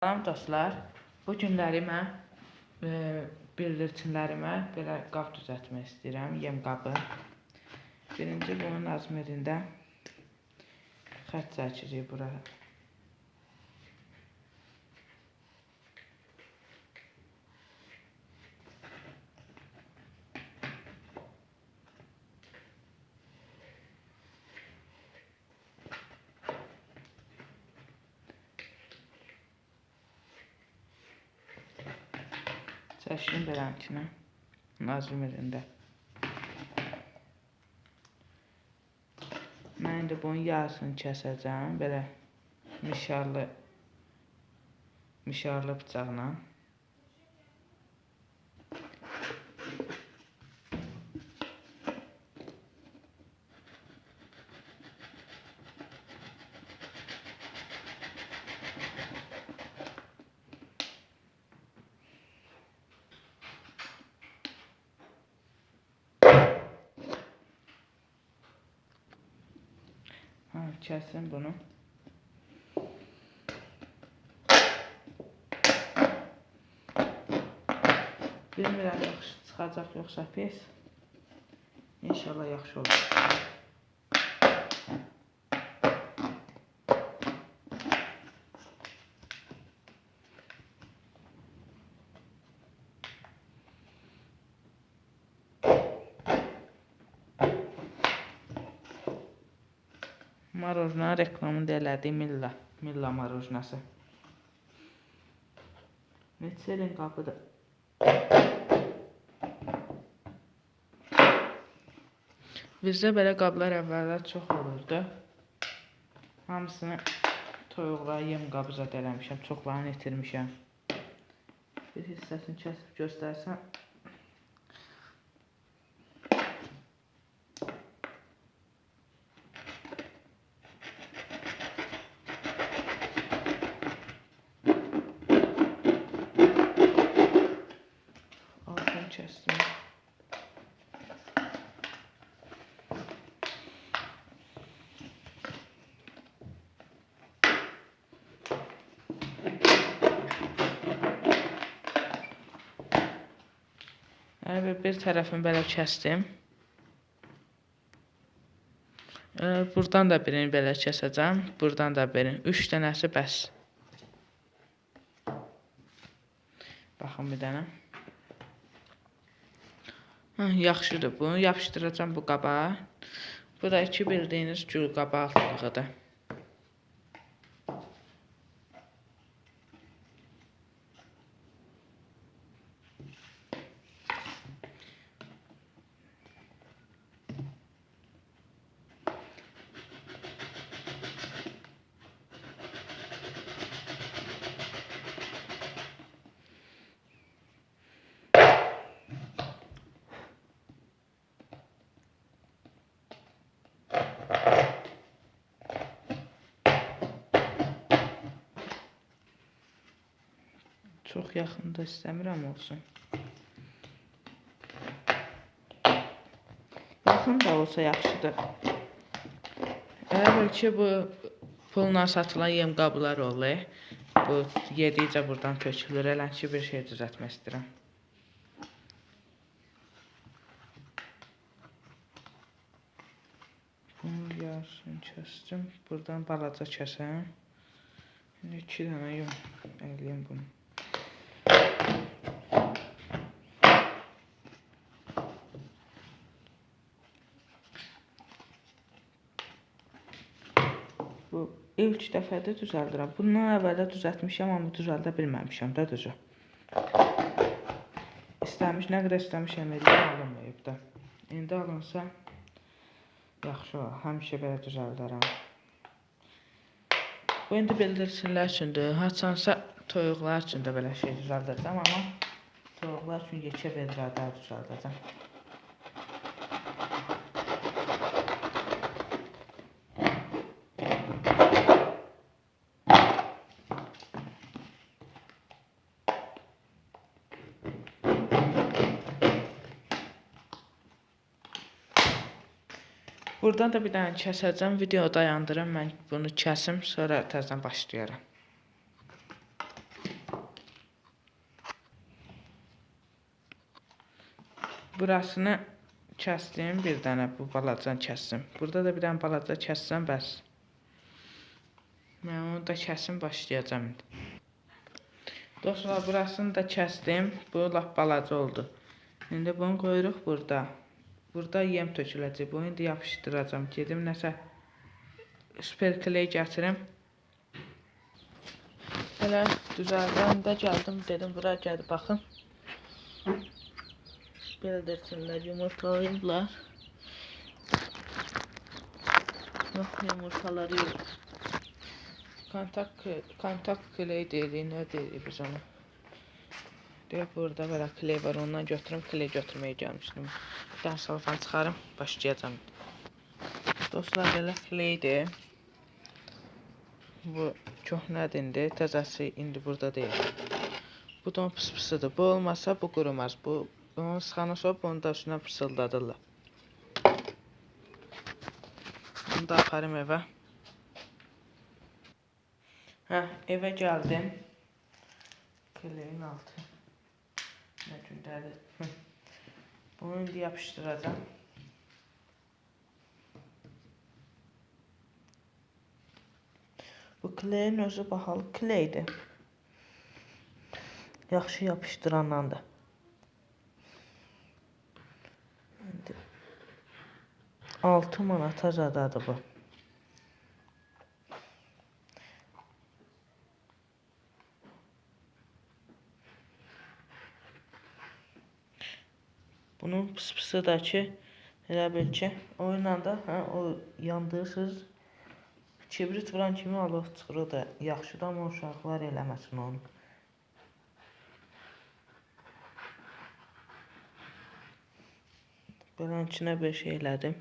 Salam dostlar. Bu günləri mən e, bildirçinlərimə belə qab düzəltmək istəyirəm, yem qabı. Birinci bunun azmerində xətt çəkirik bura. Çəkdim beləmkinə. Azmerində. Mən indi bunun yarısını kəsəcəm belə mişarlı mişarlı bıçaqla. Kəsim bunu. Bilmirəm yaxşı çıxacaq yoxsa pis. İnşallah yaxşı olur. Marojna reklamını da elədi Milla. Milla marojnası. Neçə ilin qapıdır. Bizdə belə qablar əvvəllər çox olurdu. Hamısını toyuqlara yem qabı zad eləmişəm. Çoxlarını itirmişəm. Bir hissəsini kəsib göstərsəm. Altını kəsdim. Yəni bir tərəfini belə kəsdim. Ə, Buradan da birini belə kəsəcəm. Buradan da birini. 3 dənəsi bəs. Baxın bir dənə. Hə, yaxşıdır bu. Yapışdıracağam bu qaba. Bu da iki bildiyiniz gül qaba Çox yaxında istəmirəm olsun. Yaxın da olsa yaxşıdır. Əgər ki bu pulla satılan yem qablar olur. Bu yedikcə buradan tökülür. Elə ki bir şey düzəltmək istəyirəm. Bunun yarısını kəsdim. Buradan balaca kəsəm. İndi iki dənə yum eləyim bunu. Bu ilk dəfədir düzəldirəm. Bundan əvvəl də düzəltmişəm, amma düzəldə bilməmişəm də düzü. İstəmiş, nə qədər istəmişəm eləyəm, alınmayıb da. İndi alınsa yaxşı olar. Həmişə belə düzəldərəm. Bu indi bildirsinlər üçündür. Haçansa toyuqlar üçün də belə şey düzəldəcəm, amma toyuqlar üçün yekə vedrədə düzəldəcəm. Burdan da bir dənə kəsəcəm, video dayandırım, mən bunu kəsim, sonra təzədən başlayaram. Burasını kəsdim, bir dənə bu balacan kəsdim. Burada da bir dənə balaca kəssəm, bəs. Mən onu da kəsim, başlayacam indi. Dostlar, burasını da kəsdim, bu lap balaca oldu. İndi bunu qoyuruq burada. Burada yem töküləcək. Bunu indi yapışdıracağam. Gedim nəsə super kley gətirim. Elə düzəldəndə gəldim, dedim bura gəlib baxın. Belə desinlər yumurtlayıblar. Yox, yumurtaları yox. Kontak, kontak kley nə deyirik biz ona. Deyə burada belə kley var, ondan götürüm, kley götürməyə gəlmişdim. Bir dənə salfan çıxarım, başlayacağım. Dostlar, belə kleydir. Bu köhnədindir, təzəsi indi burada deyil. Bu da pıs pısıdır. Bu olmasa bu qurumaz. Bu onu sıxandan sonra bunu da üstünə fısıldadırlar. Bunu da aparım evə. Hə, evə gəldim. Kleyin altı. Gündədir. Hı. Bunu indi yapışdıracağam. Bu kleyin özü bahalı kleydir. Yaxşı yapışdırandan da. İndi 6 manata zadadır bu. Bunun pıs pısı da ki, elə bil ki, oyla da hə, o yandırırsınız. Kibrit vuran kimi alov çıxır o da yaxşıdır, amma uşaqlar eləməsin onu. Belə içinə bir şey elədim.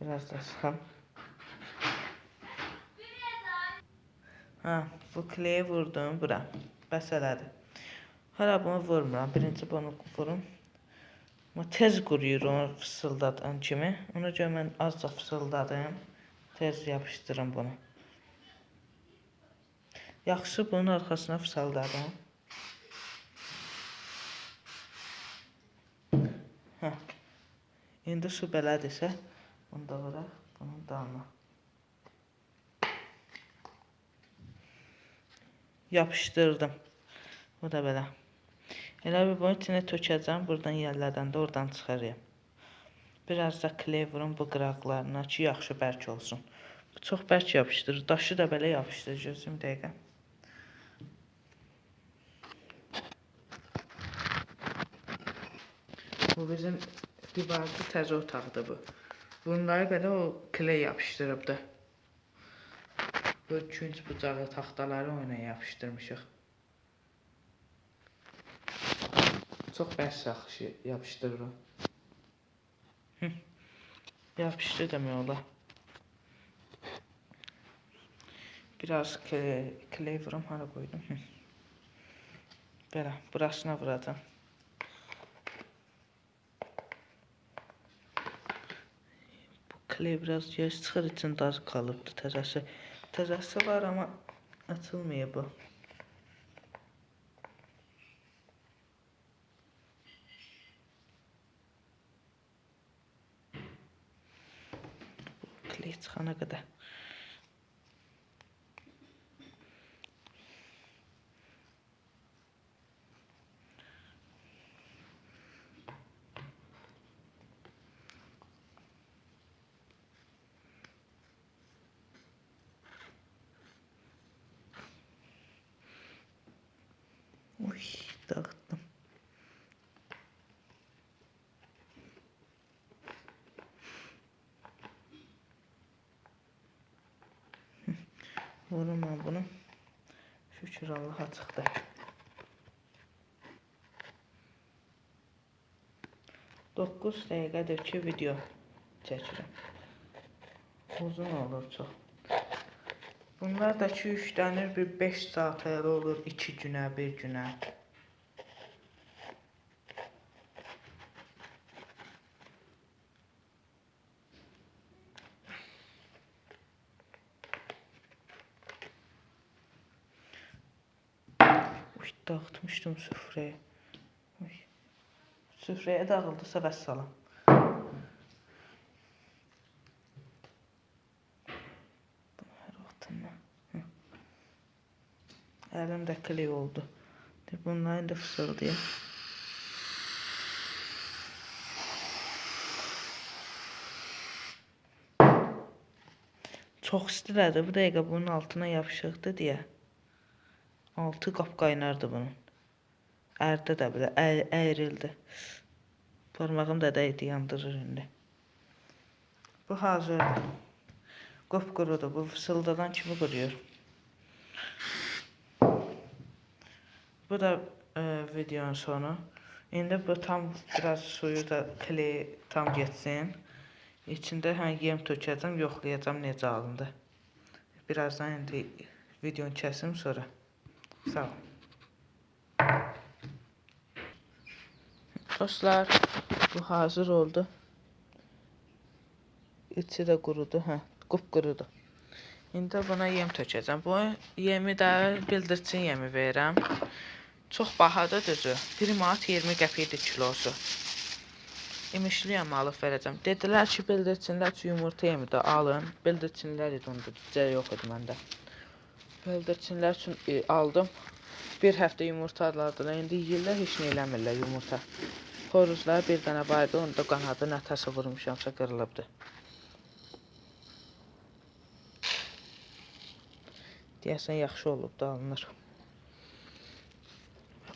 Biraz da sıxam. Ha, bu kleyi vurdum bura. Bəs elədi. Hələ bunu vurmuram. Birinci bunu vurum. Amma tez quruyur onu fısıldatan kimi. Ona görə mən az da fısıldadım. Tez yapışdırım bunu. Yaxşı bunun arxasına fısıldadım. Hə. İndi su belədirsə, bunu da vuraq bunun dalına. Yapışdırdım. Bu da belə. Elə bir bunun içinə tökəcəm, buradan yerlərdən də oradan çıxarıyam. Biraz da kley vurum bu qıraqlarına ki, yaxşı bərk olsun. Bu çox bərk yapışdırır. Daşı da belə yapışdırır. Gözüm dəqiqə. Bu bizim divarda təzə otaqdır bu. Bunları belə o kley yapışdırıbdı. Bu künc bucağı taxtaları ona yapışdırmışıq. Çox bəs yaxşı yapışdırır o. Hı. Yapışdı demək olar. Biraz kley, kley vuram hara qoydum. Hı. Belə burasına vuracağım. Bu kley biraz göz çıxır içində az qalıbdı təzəsi. Təzəsi var amma açılmıyor bu. təhlükəlilik çıxana qədər. Vurum ben bunu. Şükür Allah'a çıktı. Dokuz dəqiqədir ki video çəkirəm. Uzun olur çox. Bunlar da ki yüklənir bir 5 saat elə olur 2 günə, 1 günə. Dağıtmışdım süfrəyə. Süfrəyə dağıldısa vəssalam. Əlim də kley oldu. De, Bunları indi fısıldayım. Çox istilədi. Bu dəqiqə bunun altına yapışıqdı deyə. Altı qap qaynardı bunun. Ərdə də belə əy əyrildi. Parmağım da dəydi yandırır indi. Bu hazırdır. Qupqurudur. Bu fısıldadan kimi quruyur. Bu da e, videonun sonu. İndi bu tam biraz suyu da kley tam getsin. İçində hə yem tökəcəm, yoxlayacağam necə alındı. Birazdan indi videonu kəsim sonra. Sağ ol. Dostlar, bu hazır oldu. İçi də qurudu, hə, qupqurudu. İndi buna yem tökəcəm. Bu yemi də bildirçin yemi verirəm. Çox bahadır düzü. 1 manat 20 qəpikdir kilosu. İmişliyəm alıb verəcəm. Dedilər ki, bildirçinlər üçün yumurta yemi də alın. Bildirçinlər idi onda, cücə yox idi məndə. Bildirçinlər üçün e, aldım. Bir həftə yumurta adladılar. İndi yeyirlər, heç nə eləmirlər yumurta. Xoruzlar bir dənə var idi, onu da qanadı nətəsi vurmuşamsa qırılıbdı. Deyəsən yaxşı olub da alınır.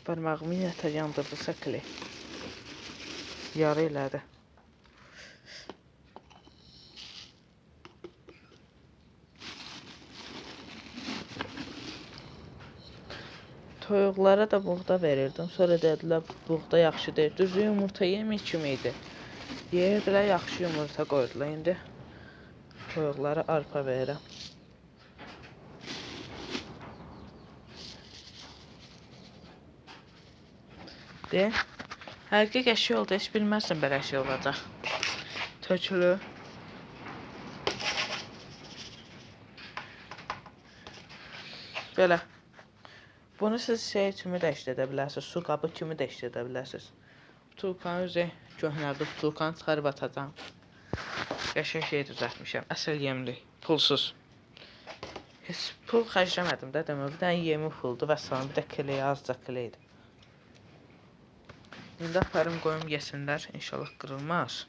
Barmağımı yətər yandırdısa kley. Yarı elədi. Toyuqlara da buğda verirdim. Sonra dedilər buğda yaxşı deyil. Düzü yumurta yemək kimi idi. Yeyirdilər yaxşı yumurta qoydular. İndi toyuqlara arpa verirəm. De. Həqiqi qəşi oldu. Heç bilməzsən belə şey olacaq. Tökülür. Belə. Bunu siz şey kimi də işlədə bilərsiniz. Su qabı kimi də işlədə bilərsiniz. Tulkanı özü köhnəldi. Tulkanı çıxarıb atacağam. Qəşəng şey düzəltmişəm. Əsl yemli. Pulsuz. Heç pul xərcləmədim də demə. Bir dənə yemi puldu və sonra bir də kley azca kleydi. İndi aparım qoyum yesinlər. İnşallah qırılmaz.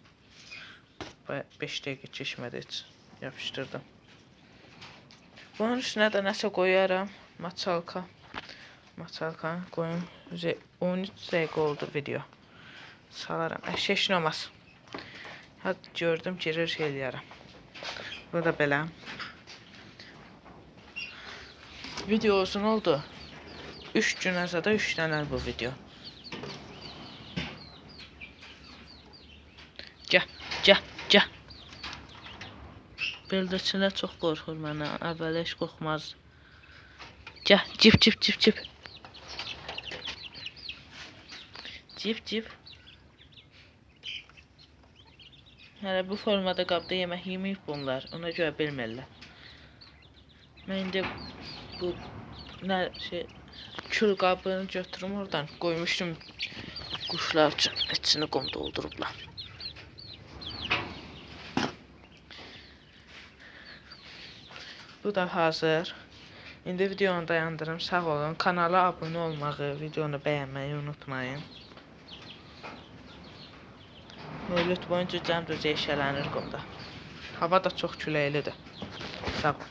5 dəqiqə keçmədi heç. Yapışdırdım. Bunun üstünə də nəsə qoyaram. Maçalka. Maçalkanı qoyum. Üzə 13 dəqiqə oldu video. Salaram. Əşək olmaz. Hadi gördüm girir şey eləyərəm. Bu da belə. Video uzun oldu. 3 gün azada 3 dənə bu video. Gəl, gəl, gəl. Bildirçinlər çox qorxur məndən. Əvvəl heç qorxmaz. Gəl, cip, cip, cip, cip. Cip, cip. Hələ bu formada qabda yemək yeməyib bunlar. Ona görə bilmirlər. Mən indi bu nə şey kül qabını götürüm oradan qoymuşdum quşlar üçün. İçini qum doldurublar. Bu da hazır. İndi videonu dayandırım. Sağ olun. Kanala abunə olmağı, videonu bəyənməyi unutmayın. Lüt boyunca cəm düzə eşələnir qumda. Hava da çox küləklidir. Sağ ol.